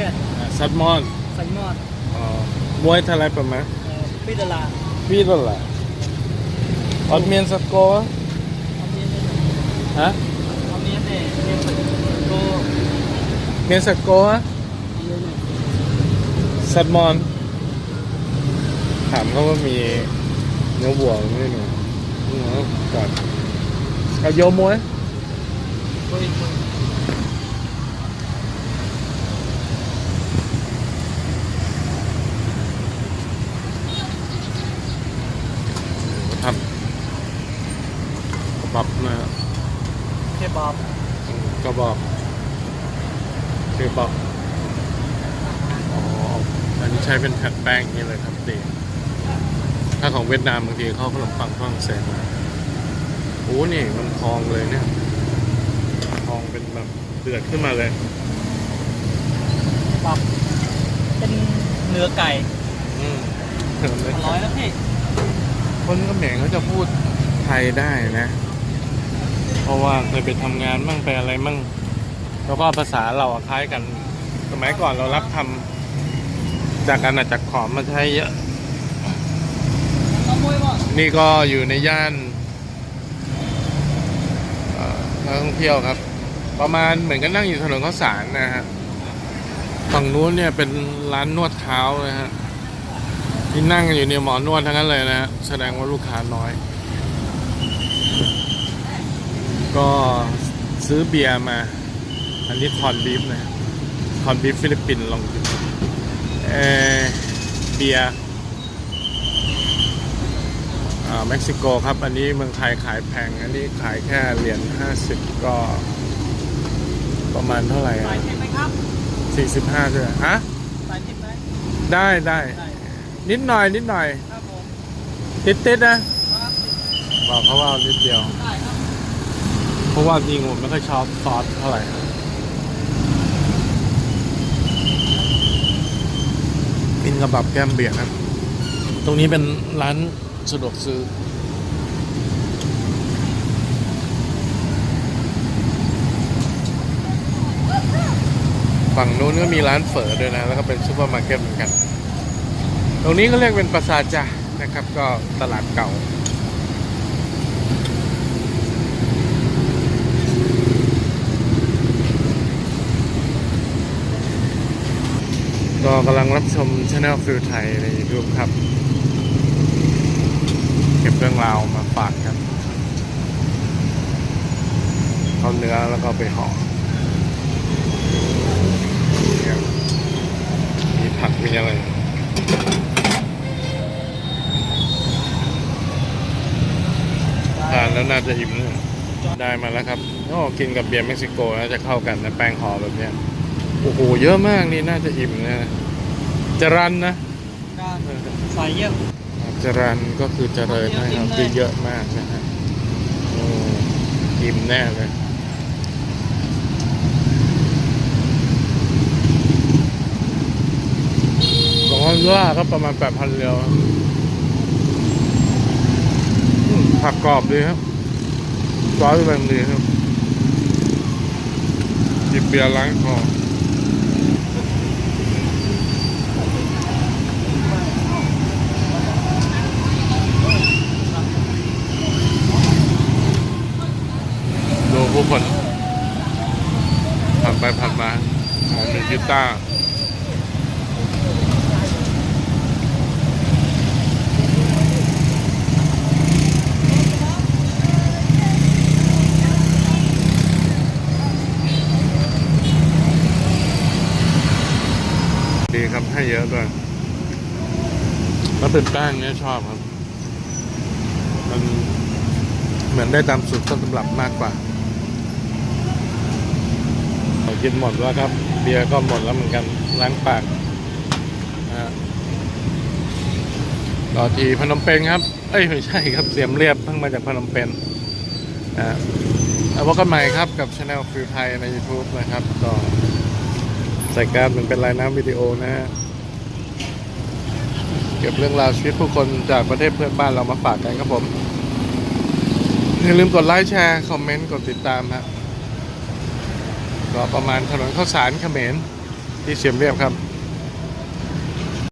Fisker ซัดมอน Salmon อ๋อมวยเท่าไรประมาณ uh, Pidala พี่ตัวละออดเมียนสกอร์ฮะ Amin eh Go เมียนสกอร์ซัดมอน ถามเขาว่ามีเนื้อวัวไหม่หนูอืมก่อนเอาโยมมวย Go ทำกระ บับนะฮะ Kebab อืมกระบอกคือบอกอ๋ออันนี้ใช้เป็นแผ่นแป้งอย่างนี้เลยครับตีถ้าของเวียดนามบางทีเขาขนมปังฝรั่งเศสมาโอ้นี่มันพองเลยเนี่ยพองเป็นแบบเดือดขึ้นมาเลย Kebab เป็นเนื้อไก่อืมอร่อยแล้วพี่ คนเขมรเขาจะพูดไทยได้นะเพ ราะว่าเคยไปทำงานมั่งไปอะไรมั่งแล้วก็ภาษาเราคล้ายกัน สมัยก่อนเรารับทำจากอาณาจักรขอมมาใช้เยอะนี่ก็อยู่ในย่านนักท่องเที่ยวครับ ประมาณเหมือนกันนั่งอยู่ถนนข้าวสารนะฮะฝั่งนู้นเนี่ยเป็นร้านนวดเท้านะฮะที่นั่งกันอยู่เนี่ยหมอนวดทั้งนั้นเลยนะฮะแสดงว่าลูกค้าน้อย ก็ซื้อเบียร์มา อันนี้คอนบีฟนะคอนบีฟฟิลิปปินส์ลองดูเออเบียร์อ่าเม็กซิโกครับ อันนี้เมืองไทยขายแพง อันนี้ขายแค่เหรียญ50 ก็ประมาณเท่าไหร่ใส่อะทิปไหมครับ45ด้วยฮะใส่ทิปไหมได้ได้ได้ นิดหน่อยนิดหน่อยครับผมติดติดๆนะครับบอกเขาว่าเอานิดเดียวได้ครับ เพราะว่าจริงผมไม่ค่อยชอบซอสเท่าไหร่กินกระบับแก้มเบียร์ครับตรงนี้เป็นร้านสะดวกซื้อฝั่งนู้นก็มีร้านเฝอด้วยนะ แล้วก็เป็นซูเปอร์มาร์เก็ตเหมือนกัน ตรงนี้ก็เรียกเป็นปราสาทจ้ะนะครับ ก็ตลาดเก่า ก็กำลังรับชมช anel ฟิลไทยใน YouTube ครับ เก็บเรื่องราวมาฝากกันเอาเนื้อแล้วก็ไปห่อเนี่ยมีผักมีอะไรทานแล้วน่าจะอิ่มได้มาแล้วครับโอ้กินกับเบียร์เม็กซิโกน่าจะเข้ากันนะแป้งห่อแบบนี้ โอ้โห เยอะมากนี่น่าจะอิ่มนะจรันนะการใส่เยอะจรันก็คือเจริญนะครับคือเยอะมากนะฮะโอ้อิ่มแน่เลยสองพันล่าก็ประมาณแปดพันเรียวอืมผักกรอบดีครับซอสแบบดีครับจิบเบียร์ล้างคอ ดูผู้คน ผ่านไปผ่านมาหมอมีกีตาร์ดีครับให้เยอะด้วยแล้วเป็นแป้งเนี้ยชอบครับ มันเหมือนได้ตามสูตรต้นตำรับมากกว่า กินหมดแล้วครับ เบียร์ก็หมดแล้วเหมือนกันล้างปากนะฮะต่อทีพนมเปญครับ เอ้ยไม่ใช่ครับเสียมเรียบเพิ่งมาจากพนมเปญนะฮะเอาพบกันใหม่ครับกับช anel ฟิวไทยใน YouTube นะครับก็ใส่การมันเป็นรายน้ำวิดีโอนะฮะเก็บเรื่องราวชีวิตผู้คนจากประเทศเพื่อนบ้านเรามาฝากกันครับผม อย่าลืมกดไลค์แชร์ คอมเมนต์ กดติดตามฮะ ก็ประมาณถนนข้าวสารเขมรที่เสียมเรียบครับ